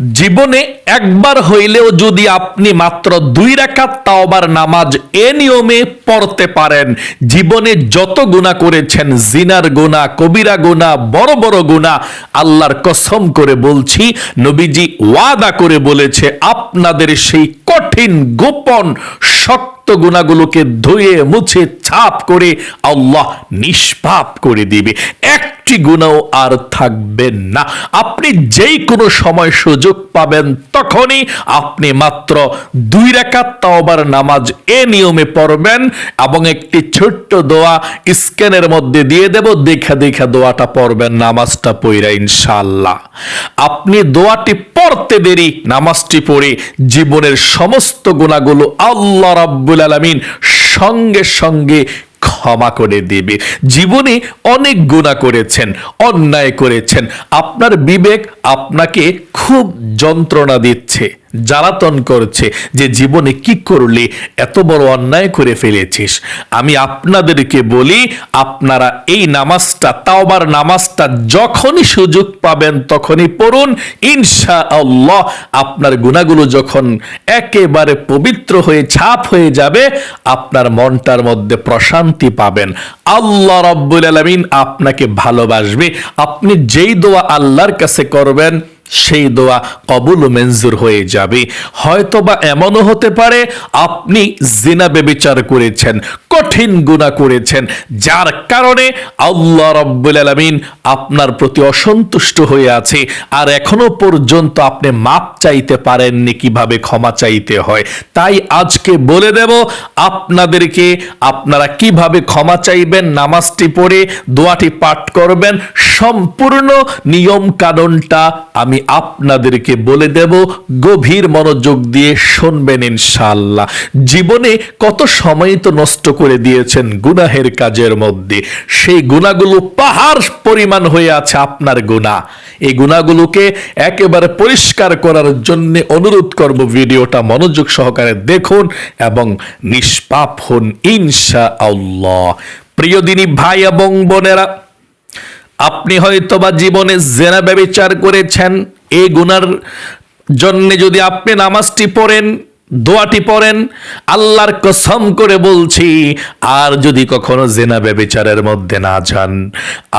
জীবনে একবার হইলেও যদি আপনি মাত্র দুই রাকাত তাওবার নামাজ এ নিয়মে পড়তে পারেন, জীবনে যত গুণা করেছেন, জিনার গোনা কবিরা গোনা বড় বড় গুণা আল্লাহর কসম করে বলছি, নবীজি ওয়াদা করে বলেছে, আপনাদের সেই কঠিন গোপন শক্ত গুণাগুলোকে ধুয়ে, মুছে, ছাপ করে আল্লাহ নিষ্পাপ করে দিবে। একটি গুণাও আর থাকবেন না। আপনি যেই কোনো সময় সুযোগ পাবেন তখনই আপনি মাত্র দুই রাকাত তাওবার নামাজ এ নিয়মে পড়বেন এবং একটি ছোট্ট দোয়া স্ক্যানের মধ্যে দিয়ে দেব। দেখা দেখা দোয়াটা পড়বেন, নামাজটা পইরা ইনশাল্লাহ আপনি দোয়াটি পড়তে দেরি, নামাজটি পড়ে জীবনের সমস্ত গুণাগুলো আল্লাহ রাব্বুল আলামিন সঙ্গে সঙ্গে ক্ষমা করে দেবে। জীবনে অনেক গুণা করেছেন, অন্যায় করেছেন। আপনার বিবেক আপনাকে খুব যন্ত্রণা দিচ্ছে। জ্বালাতন করছে যে জীবনে কি করলে, এত বড় অন্যায় করে ফেলেছিস। আমি আপনাদেরকে বলি, আপনারা এই নামাজটা, তাওবার নামাজটা যখনই সুযোগ পাবেন তখনই পড়ুন। ইনশা আল্লাহ আপনার গুণাগুলো যখন একেবারে পবিত্র হয়ে, ছাপ হয়ে যাবে, আপনার মনটার মধ্যে প্রশান্তি পাবেন। আল্লাহ রব্বুল আলমিন আপনাকে ভালোবাসবে। আপনি যেই দোয়া আল্লাহর কাছে করবেন সেই দোয়া কবুল মঞ্জুর হয়ে যাবে। হয়তোবা এমনও হতে পারে, আপনি জিনা বেবিচার করেছেন, কঠিন গুণা করেছেন, যার কারণে আল্লাহ রব্বুল আলমিন আপনার প্রতি অসন্তুষ্ট হয়ে আছে, আর এখনও পর্যন্ত আপনি মাপ চাইতে পারেননি কীভাবে ক্ষমা চাইতে হয়। তাই আজকে বলে দেব, আপনাদেরকে আপনারা কীভাবে ক্ষমা চাইবেন, নামাজটি পড়ে দোয়াটি পাঠ করবেন, সম্পূর্ণ নিয়ম কানুনটা আমি আপনাদেরকে বলে দেব, গভীর মনোযোগ দিয়ে শুনবেন ইনশাআল্লাহ। জীবনে কত সময় তো নষ্ট করে দিয়েছেন গুনাহের কাজের মধ্যে। সেই গুণাগুলো পাহাড় পরিমাণ হয়ে আছে আপনার গুণা এই গুণাগুলোকে একেবারে পরিষ্কার করার জন্য অনুরোধ করব ভিডিওটা মনোযোগ সহকারে দেখুন এবং নিষ্পাপ হন ইনশা আল্লাহ প্রিয় দিনী ভাই এবং বোনেরা, আপনি হয়তোবা জীবনে জেনা ব্যবচার করেছেন এই গুনার জন্যে যদি আপনি নামাজটি পড়েন, দোয়াটি পড়েন, আল্লাহর কসম করে বলছি, আর যদি কখনো জেনা ব্যবচারের মধ্যে না যান,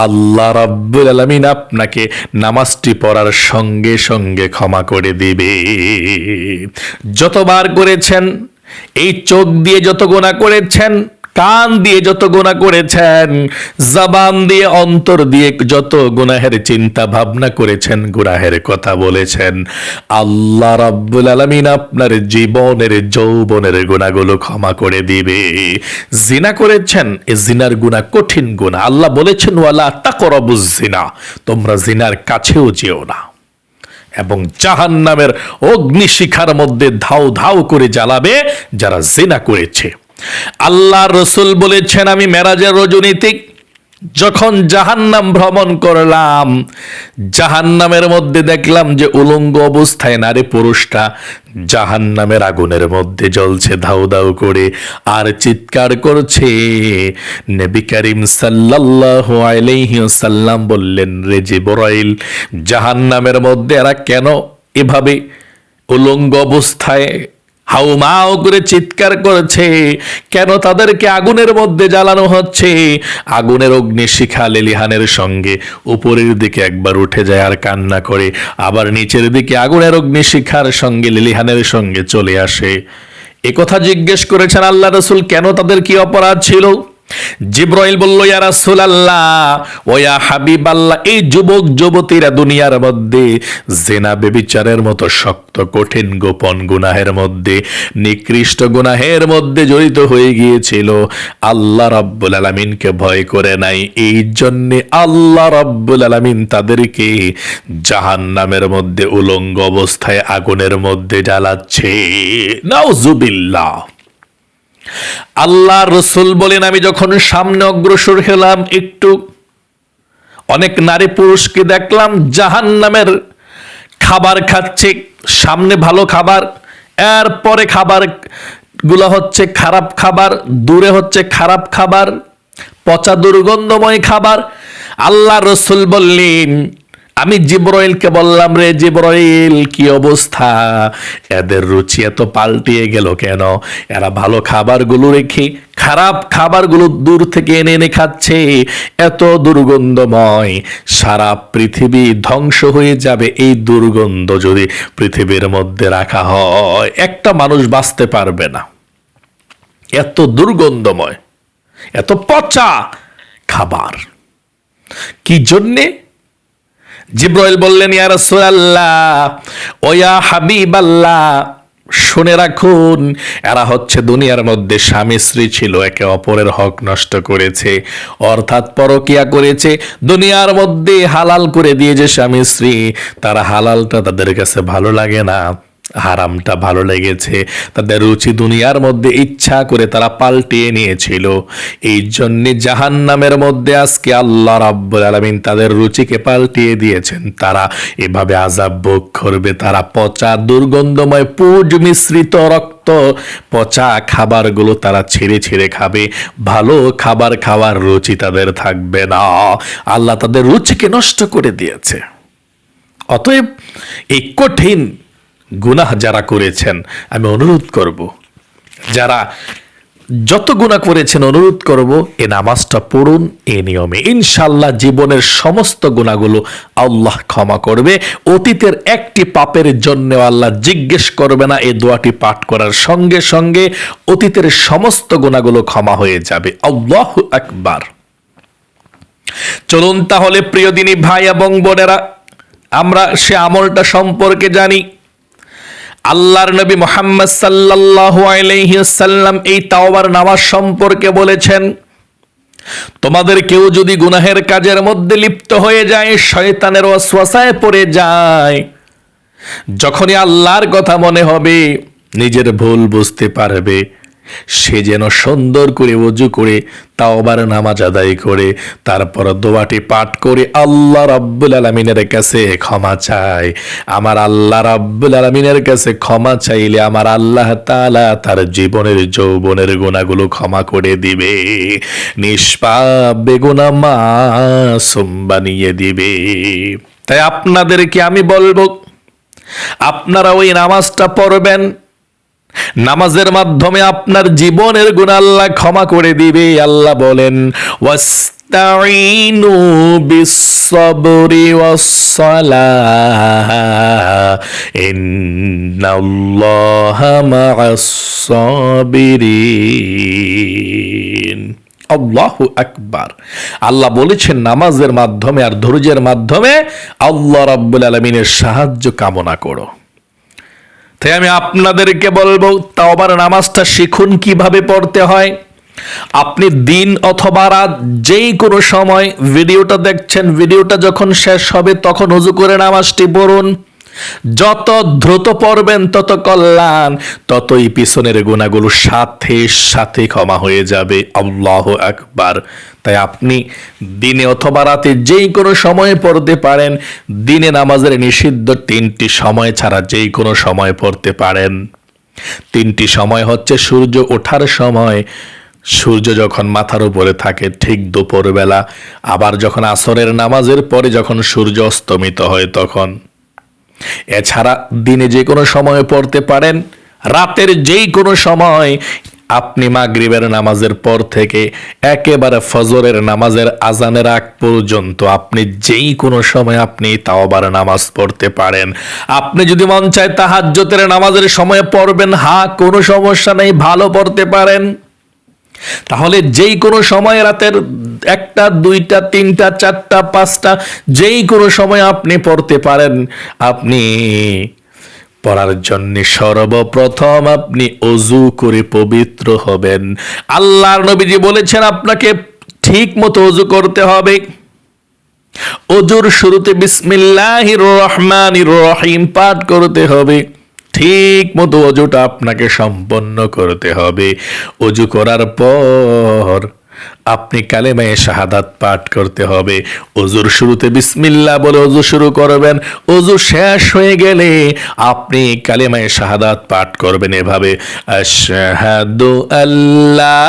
আল্লাহ রাব্বুল আলামিন আপনাকে নামাজটি পড়ার সঙ্গে সঙ্গে ক্ষমা করে দিবে। যতবার করেছেন, এই চোখ দিয়ে যত গোনা করেছেন কান দিয়ে যত গোনা করেছেন, জবান দিয়ে অন্তর দিয়ে যত গুনাহের চিন্তা ভাবনা করেছেন, গুনাহের কথা বলেছেন। আল্লাহ রাব্বুল আলামিন আপনার জীবনের, যৌবনের গুণাগুলো ক্ষমা করে দিবে। জিনা করেছেন, এ জিনার গুণা কঠিন গুণা আল্লাহ বলেছেন, ওয়ালা তাকরাবুজ জিনা তোমরা জিনার কাছেও যেও না। এবং জাহান নামের অগ্নিশিখার মধ্যে ধাও ধাও করে জ্বালাবে যারা জিনা করেছে। আল্লাহ রসুল বলেছেন, আমি মেরাজের রজনীতিক যখন জাহান্নাম ভ্রমণ করলাম, জাহান্নামের মধ্যে দেখলাম যে উলঙ্গ অবস্থায় নারী পুরুষটা জাহান্নামের আগুনের মধ্যে জ্বলছে ধাউ ধাউ করে আর চিৎকার করছে। নবী করিম সাল্লাল্লাহু আলাইহি বললেন, রে জিবরাইল, জাহান্নামের মধ্যে এরা কেন এভাবে উলঙ্গ অবস্থায় হাউমাও করে চিৎকার করেছে, কেন তাদেরকে আগুনের মধ্যে জ্বালানো হচ্ছে? আগুনের অগ্নিশিখা লেলিহানের সঙ্গে উপরের দিকে একবার উঠে যায় আর কান্না করে, আবার নিচের দিকে আগুনের অগ্নিশিখার সঙ্গে লেলিহানের সঙ্গে চলে আসে। একথা জিজ্ঞেস করেছেন আল্লাহ রসুল, কেন তাদের কি অপরাধ ছিল? জিব্রাইল বলল, ইয়া রাসূলুল্লাহ, ও ইয়া হাবিবাল্লাহ, এই যুবক, যুবতীরা দুনিয়ার মধ্যে জেনা, বেবিচারের মতো শক্ত, কঠিন, গোপন গুনাহের মধ্যে, নিকৃষ্ট গুনাহের মধ্যে জড়িত হয়ে গিয়েছিল। আল্লাহ রাব্বুল আলামিনকে ভয় করে নাই। এই জন্যে আল্লাহ রাব্বুল আলামিন তাদেরকে জাহান্নামের মধ্যে, উলঙ্গ অবস্থায়, আগুনের মধ্যে জ্বালাচ্ছে। নাউজুবিল্লাহ। আল্লাহ রসুল বলেন, আমি যখন সামনে অগ্রসর হলাম, একটু অনেক নারী পুরুষকে দেখলাম জাহান নামের খাবার খাচ্ছে, সামনে ভালো খাবার, এরপরে খাবারগুলো হচ্ছে খারাপ খাবার, দূরে হচ্ছে খারাপ খাবার, পচা দুর্গন্ধময় খাবার। আল্লাহ রসুল বললেন আমি জিব্রাইলকে বললাম, রে জিব্রাইল, কি অবস্থা? এদের রুচি এত পাল্টিয়ে গেল কেন? এরা ভালো খাবারগুলো রেখে, খারাপ খাবারগুলো দূর থেকে এনে এনে খাচ্ছে। এত দুর্গন্ধময়। সারা পৃথিবী ধ্বংস হয়ে যাবে এই দুর্গন্ধ যদি পৃথিবীর মধ্যে রাখা হয়। একটা মানুষ বাঁচতে পারবে না। এত দুর্গন্ধময়। এত পচা খাবার। কি জন্যে জিব্রাইল বললেন, ইয়া রাসূলুল্লাহ, ও ইয়া হাবিবাল্লাহ, শুনে রাখুন, এরা হচ্ছে দুনিয়ার মধ্যে স্বামী স্ত্রী ছিল, একে অপরের হক নষ্ট করেছে, অর্থাৎ পরকিয়া করেছে, দুনিয়ার মধ্যে হালাল করে দিয়েছে স্বামী স্ত্রী, তারা হালালটা তাদের কাছে ভালো লাগে না। হারামটা ভালো লেগেছে। তাদের রুচি দুনিয়ার মধ্যে ইচ্ছা করে তারা পাল্টিয়ে নিয়েছিল। এই জন্য জাহান নামের মধ্যে আজকে আল্লাহ রাব্বুল আলামিন তাদের রুচিকে পাল্টিয়ে দিয়েছেন। তারা এভাবে আজাব ভোগ করবে, তারা পচা দুর্গন্ধময় পুজ মিশ্রিত রক্ত, পচা খাবারগুলো তারা ছেড়ে ছেড়ে খাবে। ভালো খাবার খাওয়ার রুচি তাদের থাকবে না। আল্লাহ তাদের রুচিকে নষ্ট করে দিয়েছে। অতএব এই কঠিন গুনাহ যারা করেছেন, আমি অনুরোধ করব, যারা যত গুণা করেছেন, অনুরোধ করব, এ নামাজটা পড়ুন, এ নিয়মে। ইনশাল্লাহ জীবনের সমস্ত গুণাগুলো আল্লাহ ক্ষমা করবে। অতীতের একটি পাপের জন্য আল্লাহ জিজ্ঞেস করবে না, এই দোয়াটি পাঠ করার সঙ্গে সঙ্গে অতীতের সমস্ত গুণাগুলো ক্ষমা হয়ে যাবে। আল্লাহ একবার চলুন তাহলে, প্রিয় দিনী ভাই এবং বোনেরা, আমরা সে আমলটা সম্পর্কে জানি। আল্লাহর নবী মোহাম্মদ সাল্লাল্লাহু আলাইহি সাল্লাম এই তাওবার নামাজ সম্পর্কে বলেছেন, তোমাদের কেউ যদি গুনাহের কাজের মধ্যে লিপ্ত হয়ে যায়, শয়তানের অশ্বাসায় পড়ে যায়। যখনই আল্লাহর কথা মনে হবে, নিজের ভুল বুঝতে পারবে। সে যেন সুন্দর করে অজু করে তাও আবার নামাজ আদায় করে, তারপর দোয়াটি পাঠ করে আল্লাহ রাব্বুল আলমিনের কাছে ক্ষমা চায়। আমার আল্লাহ রাব্বুল আলমিনের কাছে ক্ষমা চাইলে আমার আল্লাহ তালা তার জীবনের যৌবনের গুণাগুলো ক্ষমা করে দিবে। নিষ্পাপ বেগুনা মাসুম বানিয়ে দিবে। তাই আপনাদেরকে আমি বলব, আপনারা ওই নামাজটা পড়বেন নামাজের মাধ্যমে আপনার জীবনের গুণ আল্লাহ ক্ষমা করে দিবে, আল্লাহ বলেন ওয়াস্তাইনু বিসসবরি ওয়াসসালাহ, ইন্নাল্লাহা আল্লাহু আকবার। আল্লাহ বলেছেন, নামাজের মাধ্যমে আর ধৈর্যের মাধ্যমে আল্লাহ রাব্বুল আলমিনের সাহায্য কামনা করো। তাই আমি আপনাদেরকে বলব, তাওবার নামাজটা শিখুন কীভাবে পড়তে হয়। আপনি দিন অথবা রাত যেই কোনো সময় ভিডিওটা দেখছেন, ভিডিওটা যখন শেষ হবে তখন উজু করে নামাজটি পড়ুন। যত দ্রুত পড়বেন, তত কল্যাণ, ততই পিছনের গুণাগুলো সাথে সাথে ক্ষমা হয়ে যাবে। আল্লাহ আকবার। তাই আপনি দিনে অথবা রাতে যেই কোনো সময়ে পড়তে পারেন, দিনে নামাজের নিষিদ্ধ তিনটি সময় ছাড়া যেই কোনো সময় পড়তে পারেন। তিনটি সময় হচ্ছে সূর্য ওঠার সময়। সূর্য যখন মাথার উপরে থাকে, ঠিক দুপুরবেলা। আবার যখন আসরের নামাজের পরে যখন সূর্য অস্তমিত হয়, তখন। এছাড়া দিনে যে কোনো সময় পড়তে পারেন, রাতের যেই কোনো সময় আপনি মাগরিবের নামাজের পর থেকে একেবারে ফজরের নামাজের আজানের আগ পর্যন্ত আপনি যেই কোনো সময় আপনি তাওবার নামাজ পড়তে পারেন। আপনি যদি মন চায় তাহাজ্জতের নামাজের সময় পড়বেন, হা, কোনো সমস্যা নেই, ভালো পড়তে পারেন। তাহলে যেই কোনো সময় রাতের একটা, দুইটা, তিনটা, চারটা, পাঁচটা, যেই কোনো সময় আপনি পড়তে পারেন, আপনি পড়ার জন্য সর্বপ্রথম আপনি অজু করে পবিত্র হবেন। আল্লাহর নবীজি বলেছেন, আপনাকে ঠিক মতো অজু করতে হবে। অজুর শুরুতে বিসমিল্লাহির রহমানির রহিম পাঠ করতে হবে। ঠিক মতো অজুটা আপনাকে সম্পন্ন করতে হবে। অজু করার পর আপনি কালেমায়ে শাহাদাত পাঠ করতে হবে। অজুর শুরুতে বিসমিল্লাহ বলে অজু শুরু করবেন। অজু শেষ হয়ে গেলে আপনি কালেমায়ে শাহাদাত পাঠ করবেন এভাবে। আশহাদু আল্লাহ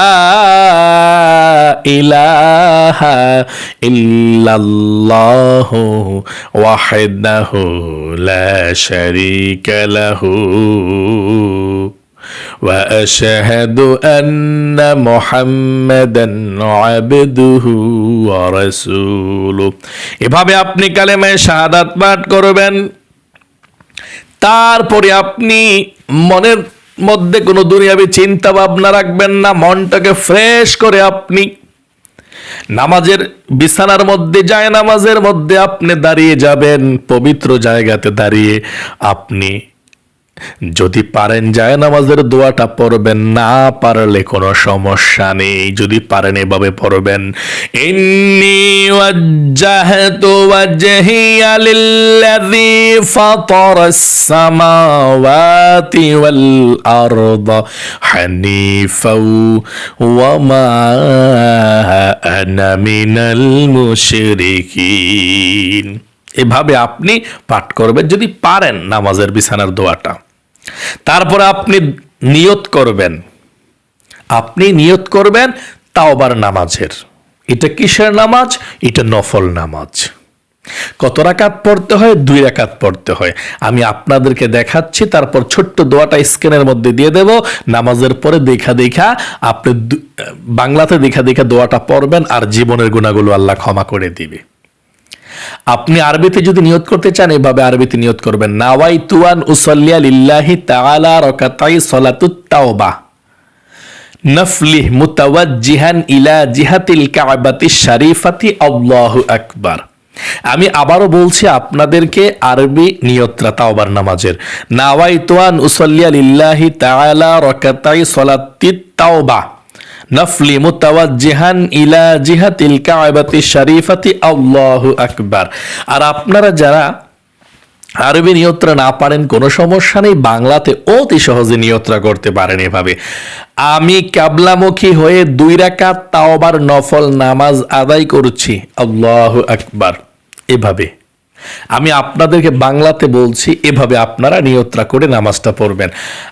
ইলাহা ইল্লাল্লাহু ওয়াহদাহু লা শারীকা লাহু। واشهد ان محمدا عبده ورسوله এভাবে আপনি কালেমায় শাহাদাত পাঠ করবেন তারপরে আপনি মনের মধ্যে কোনো দুনিয়াবি চিন্তা ভাবনা রাখবেন না মনটাকে ফ্রেশ করে আপনি নামাজের বিছানার মধ্যে যায় নামাজের মধ্যে আপনি দাঁড়িয়ে যাবেন পবিত্র জায়গাতে দাঁড়িয়ে আপনি যদি পারেন যায় নামাজের দোয়াটা পড়বেন, না পারলে কোনো সমস্যা নেই। যদি পারেন এভাবে পড়বেন, ইন্নি ওয়াজ্জাহতু ওয়াজহিয়া লিল্লাযী ফাতারাস সামাওয়াতি ওয়াল আরদা হানিফাও ওয়া মা আনা মিনাল মুশরিকিন। এভাবে আপনি পাঠ করবেন যদি পারেন নামাজের বিছানার দোয়াটা। তারপরে আপনি নিয়ত করবেন। আপনি নিয়ত করবেন তাওবার নামাজের। এটা কিসের নামাজ? এটা নফল নামাজ। কত রাকাত পড়তে হয়? দুই রাকাত পড়তে হয়। আমি আপনাদেরকে দেখাচ্ছি, তারপর ছোট্ট দোয়াটা স্ক্রিনের মধ্যে দিয়ে দেব। নামাজের পরে দেখা দেখা আপনি বাংলাতে দেখা দেখা দোয়াটা পড়বেন আর জীবনের গুণাগুলো আল্লাহ ক্ষমা করে দিবে। আপনি আরবিতে যদি নিয়ত করতে চান, এভাবে আরবিতে নিয়ত করবেন নাওয়াই তুয়ান উসল্লিয়া লিল্লাহি তাআলা রাকাতাই সালাতুত তাওবা। নফলিহ মুতাওয়াজ্জিহান ইলা জিহাতিল কাবাতি শরীফাতি, আল্লাহু আকবার। আমি আবারও বলছি, আপনাদেরকে আরবি নিয়ত্রা তাওবার নামাজের। নাওয়াই তুয়ান উসল্লিয়া লিল্লাহি তাআলা রাকাতাই সালাতিত তাওবা। নফলি মুতাওয়াজ্জিহান ইলা জিহাতিল কাবাতি শরীফাতি আল্লাহু আকবার। আর আপনারা যারা আরবি নিয়ত্রা না পারেন, কোনো সমস্যা নেই, বাংলাতে অতি সহজে নিয়ত্রা করতে পারেন এভাবে। আমি ক্যাবলামুখী হয়ে দুই রাকাত তাওবার নফল নামাজ আদায় করছি, আল্লাহু আকবার, এভাবে। আমি আপনাদেরকে বাংলাতে বলছি, এভাবে আপনারা নিয়ত্রা করে নামাজটা পড়বেন।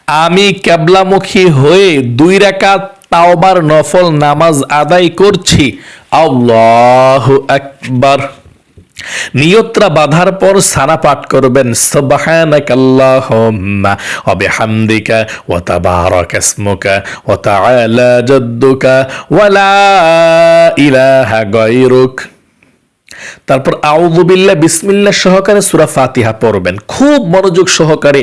আমি ক্যাবলামুখী হয়ে দুই রাকাত তাওবার নফল নামাজ আদায় করছি। আল্লাহু আকবার। নিয়ত্রা বাধার পর সানা পাঠ করবেন। তারপর আউযুবিল্লাহ বিসমিল্লাহ সহকারে সূরা ফাতিহা পড়বেন। খুব মনোযোগ সহকারে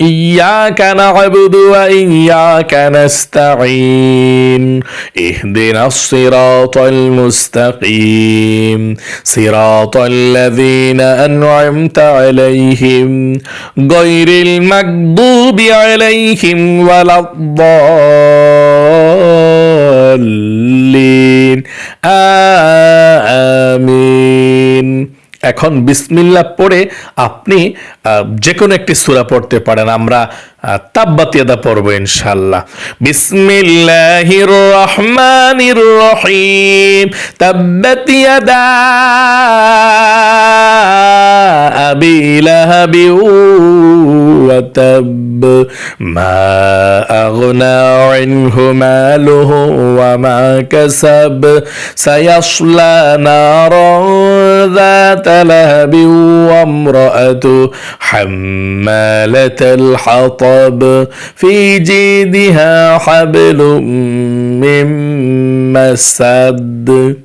إياك نعبد وإياك نستعين اهدنا الصراط المستقيم صراط الذين أنعمت عليهم غير المكذوب عليهم ولا الضالين آمين এখন বিসমিল্লাহ পড়ে আপনি আহ, যে কোনো একটি সূরা পড়তে পারেন আমরা তাব্বাতিয়াদা পড়ব ইনশাল্লাহ বিসমিল্লাহির রহমানির রহিম তাব্বাত ইয়াদা আবি লাহাবি ওয়া তাব মা আগনা আনহু মালুহু ওয়া মা কাসাব সায়াসলা নারান ذات لهب وامرأته حمالة الحطب في جيدها حبل من مسد.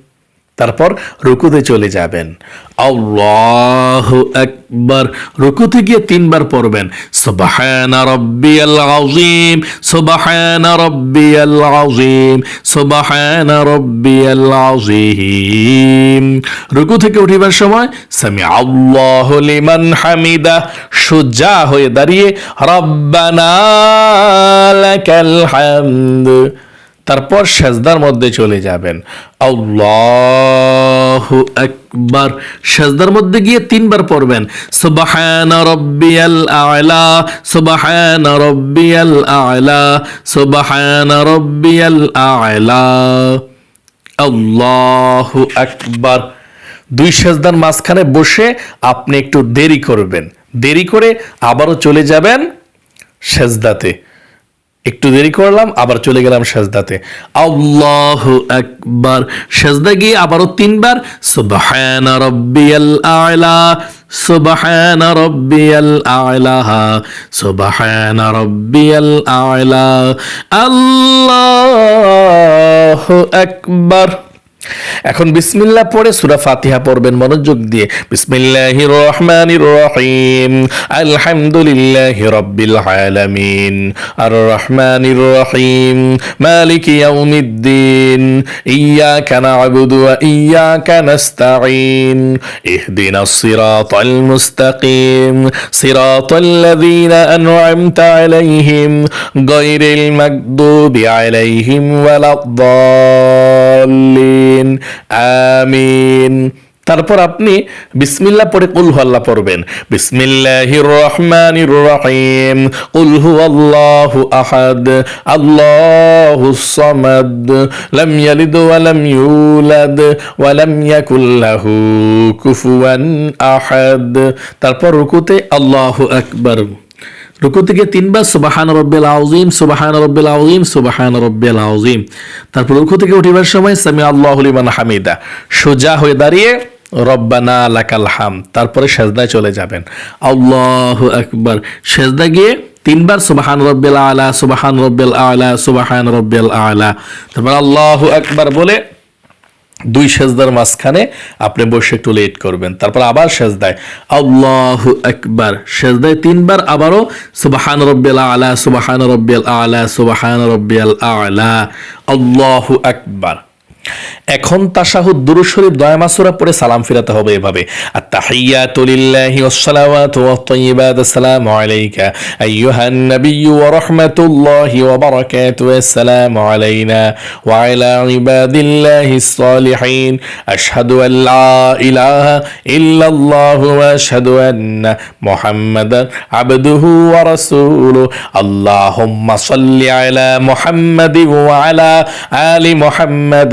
তারপর রুকুতে চলে যাবেন। আল্লাহ একবার রুকুতে গিয়ে তিনবার পড়বেন। সুবহানা রাব্বিয়াল আযীম, সুবহানা রাব্বিয়াল আযীম, সুবহানা রাব্বিয়াল আযীম। রুকু থেকে উঠিবার সময় সামি আল্লাহ লিমান হামিদা, সোজা হয়ে দাঁড়িয়ে, রব্বানা লাকাল হামদ। তারপর সেজদার মধ্যে চলে যাবেন। আল্লাহু আকবার। সেজদার মধ্যে গিয়ে তিনবার পড়বেন। সুবহান রব্বিয়াল আ'লা, সুবহান রব্বিয়াল আ'লা, সুবহান রব্বিয়াল আ'লা। আল্লাহু আকবার। দুই সেজদার মাঝখানে বসে আপনি একটু দেরি করবেন। দেরি করে আবারও চলে যাবেন সেজদাতে। একটু দেরি করলাম, আবার চলে গেলাম সেজদাতে। আল্লাহ একবার সেজদা গিয়ে আবারও তিনবার, সুবহান রব্বিয়াল আ'লা, সুবহান রব্বিয়াল আ'লা, সুবহান রব্বিয়াল আ'লা। আল্লাহ আকবার। এখন বিসমিল্লাহ পড়ে সূরা ফাতিহা পড়বেন, মনোযোগ দিয়ে। বিসমিল্লাহির রহমানির রহিম আলহামদুলিল্লাহি রাব্বিল আলামিন। আর রহমানির রহিম মালিক ইয়াউমিদ্দিন। ইয়াকা না'বুদু ওয়া ইয়াকা নাস্তাঈন। ইহদিনাস সিরাতাল মুস্তাকিম। সিরাতাল লাযীনা আন'আমতা আলাইহিম। গায়রিল মাগদুবি আলাইহিম ওয়ালাদ-দাল্লিন। আমিন। তারপর আপনি বিসমিল্লাহ পড়ে কুল আল্লাহ পড়বেন। বিসমিল্লাহির রহমানির রহিম কুল হুয়াল্লাহু আহাদ। আল্লাহুস সামাদ। লাম ইয়ালিদ ওয়া লাম ইউলাদ। ওয়া লাম ইয়াকুল কুফুয়ান আহাদ। তারপর রুকুতে আল্লাহু আকবার। রুকু থেকে তিনবার সুবাহান রব্বেল আউজিম সুবাহান রব্বিল আউজিম সুবাহান রব্বেল আউজিম তারপর রুকু থেকে উঠিবার সময় সামি আল্লাহ লিমান হামিদা, সোজা হয়ে দাঁড়িয়ে রব্বানা লাকাল হাম তারপরে সেজদায় চলে যাবেন। আল্লাহ আকবার। সেজদা গিয়ে তিনবার সুবাহান রব্বিল আলা, সুবাহান রব্বিল আলা, সুবাহান রব্বিল আলা। তারপর আল্লাহ আকবার বলে দুই সেজদার মাঝখানে আপনি বসে একটু লেট করবেন, তারপর আবার সেজদায়। আল্লাহ একবার সেজদায় তিনবার আবারও সুবাহান রব্বিয়াল আলা, সুবাহান রব্বিয়াল আলা, সুবাহান রব্বিয়াল আলা। আল্লাহু আকবার। এখন তাশাহুদ দুরূদ শরীফ, দয়া মাসুরা পড়ে সালাম ফিরাতে হবে এভাবে। আসসালামু আলাইকা আইয়ুহান নাবিয়্যু ওয়া রাহমাতুল্লাহি ওয়া বারাকাতুহু, আসসালামু আলাইনা ওয়া আলা সালিহিন আশহাদু আল লা ইলাহা ইল্লাল্লাহ ওয়া আশহাদু আন্না মুহাম্মাদান আবদুহু ওয়া রাসূলুহু। আল্লাহুম্মা সাল্লি আলা মুহাম্মাদিন ওয়া আলা আলি মুহাম্মাদ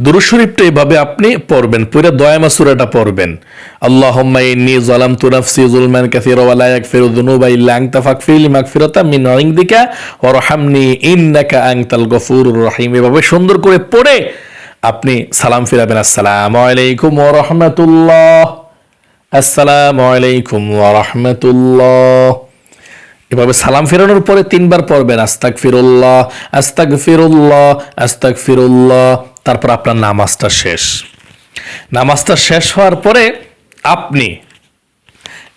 দুরু শরীফটা এভাবে আপনি পড়বেন, পুরো দয়ামা সুরাটা পড়বেন। আল্লাহুম্মা রহিম। এভাবে সুন্দর করে পড়ে আপনি সালাম ফিরাবেন। আসসালামু আলাইকুম ওয়া রাহমাতুল্লাহ। আসসালামু আলাইকুম ওয়া রাহমাতুল্লাহ। এভাবে সালাম ফেরানোর পরে তিনবার পড়বেন আস্তাক ফিরুল্লাহ আস্তাক ফিরুল্লাহ আস্তাক ফিরুল্লাহ তারপর আপনার নামাজটা শেষ। নামাজটা শেষ হওয়ার পরে আপনি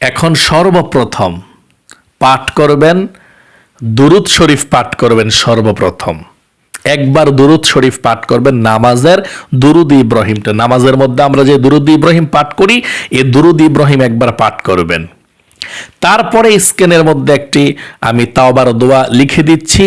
এখন সর্বপ্রথম পাঠ করবেন, দুরুদ শরীফ পাঠ করবেন সর্বপ্রথম। একবার দুরুদ শরীফ পাঠ করবেন নামাজের দুরুদ ইব্রাহিমটা। নামাজের মধ্যে আমরা যে দুরুদ ইব্রাহিম পাঠ করি, এই দুরুদ ইব্রাহিম একবার পাঠ করবেন। তারপরে স্ক্যানের মধ্যে একটি আমি তাওবার দোয়া লিখে দিচ্ছি।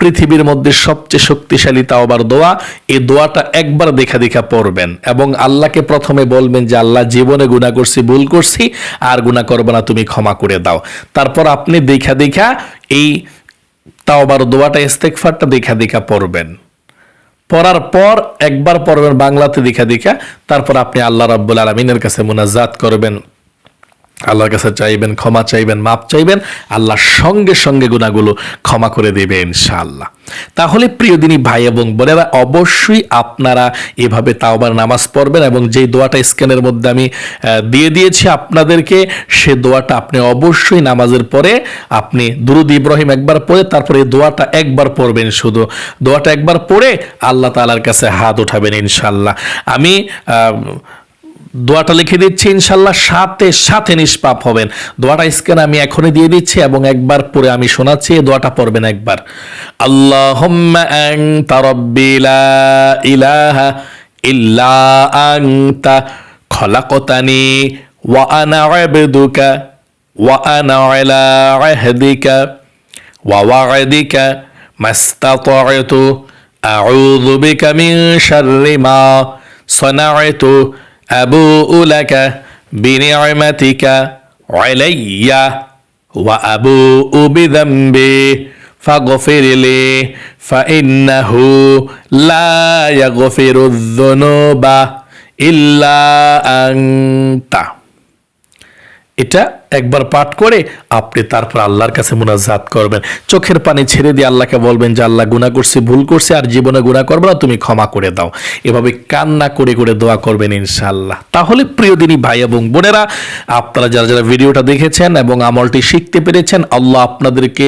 পৃথিবীর মধ্যে সবচেয়ে শক্তিশালী তাওবার দোয়া, এই দোয়াটা একবার দেখা দেখা পড়বেন। এবং আল্লাহকে প্রথমে বলবেন যে, আল্লাহ, জীবনে গুণা করছি, ভুল করছি, আর গুণা করব না, তুমি ক্ষমা করে দাও। তারপর আপনি দেখা দেখা এই তাওবার দোয়াটা ইস্তেকফারটা দেখা দেখা পড়বেন। পড়ার পর একবার পড়বেন বাংলাতে দেখা দেখা, তারপর আপনি আল্লাহ রাব্বুল আলমিনের কাছে মোনাজাত করবেন। আল্লাহর কাছে চাইবেন, ক্ষমা চাইবেন, মাপ চাইবেন, আল্লাহ সঙ্গে সঙ্গে গুণাগুলো ক্ষমা করে দেবে ইনশাআল্লাহ। তাহলে প্রিয় দিনী ভাই এবং বোনেরা, অবশ্যই আপনারা এভাবে তাওবার নামাজ পড়বেন এবং যেই দোয়াটা স্ক্যানের মধ্যে আমি দিয়ে দিয়েছি আপনাদেরকে, সে দোয়াটা আপনি অবশ্যই নামাজের পরে আপনি দুরুদ ইব্রাহিম একবার পড়ে, তারপরে এই দোয়াটা একবার পড়বেন শুধু। দোয়াটা একবার পড়ে আল্লাহ তাআলার কাছে হাত উঠাবেন ইনশাআল্লাহ। আমি দোয়াটা লিখে দিচ্ছি ইনশাল্লাহ সাথে সাথে নিষ্পাপ হবেন দোয়াটা স্ক্যান আমি এখনই দিয়ে দিচ্ছি এবং একবার পরে আমি শোনাচ্ছি এই দোয়াটা পড়বেন একবার আল্লাহুম্মা আনতা রাব্বি লা ইলাহা ইল্লা আনতা খলাকতানি ওয়া আনা আবদুকা ওয়া আনা আলা আহদিকা ওয়া ওয়া'দিকা মাস্তাতা'তু আউযু বিকা মিন শাররি মা صنعت أبوء لك بنعمتك علي وأبوء بذنبي فاغفر لي فإنه لا يغفر الذنوب إلا أنت এটা একবার পাঠ করে আপনি তারপর আল্লাহর কাছে মুনাজাত করবেন। চোখের পানি ছেড়ে দিয়ে আল্লাহকে বলবেন যে, আল্লাহ গুনাহ করছি, ভুল করছি, আর জীবনে গুনাহ করব না, তুমি ক্ষমা করে দাও। এভাবে কান্না করে করে দোয়া করবেন ইনশাআল্লাহ। তাহলে প্রিয় দিনী ভাই এবং বোনেরা, আপনারা যারা যারা ভিডিওটা দেখেছেন এবং আমলটি শিখতে পেরেছেন, আল্লাহ আপনাদেরকে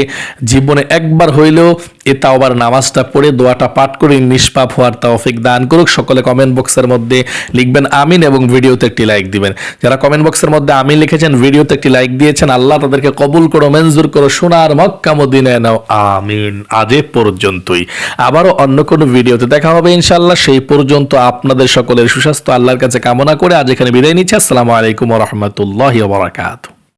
জীবনে একবার হইলেও এ তাওবার নামাজটা পড়ে দোয়াটা পাঠ করে নিষ্পাপ হওয়ার তৌফিক দান করুক। সকলে কমেন্ট বক্সের মধ্যে লিখবেন আমিন এবং ভিডিওতে একটি লাইক দিবেন। যারা কমেন্ট বক্সের মধ্যে আমিন লিখেছেন, ভিডিওতে একটি লাইক দিয়েছেন, আল্লাহ তাদেরকে কবুল করো, মঞ্জুর করো, সোনার মক্কা মদিনায় নাও, আমিন। আজ পর্যন্তই। আবারও অন্য কোনো ভিডিওতে দেখা হবে ইনশাল্লাহ সেই পর্যন্ত আপনাদের সকলের সুস্বাস্থ্য, আল্লাহর কাছে কামনা করে আজ এখানে বিদায় নিচ্ছি। আসসালামু আলাইকুম রহমতুল্লাহ বারাকাতু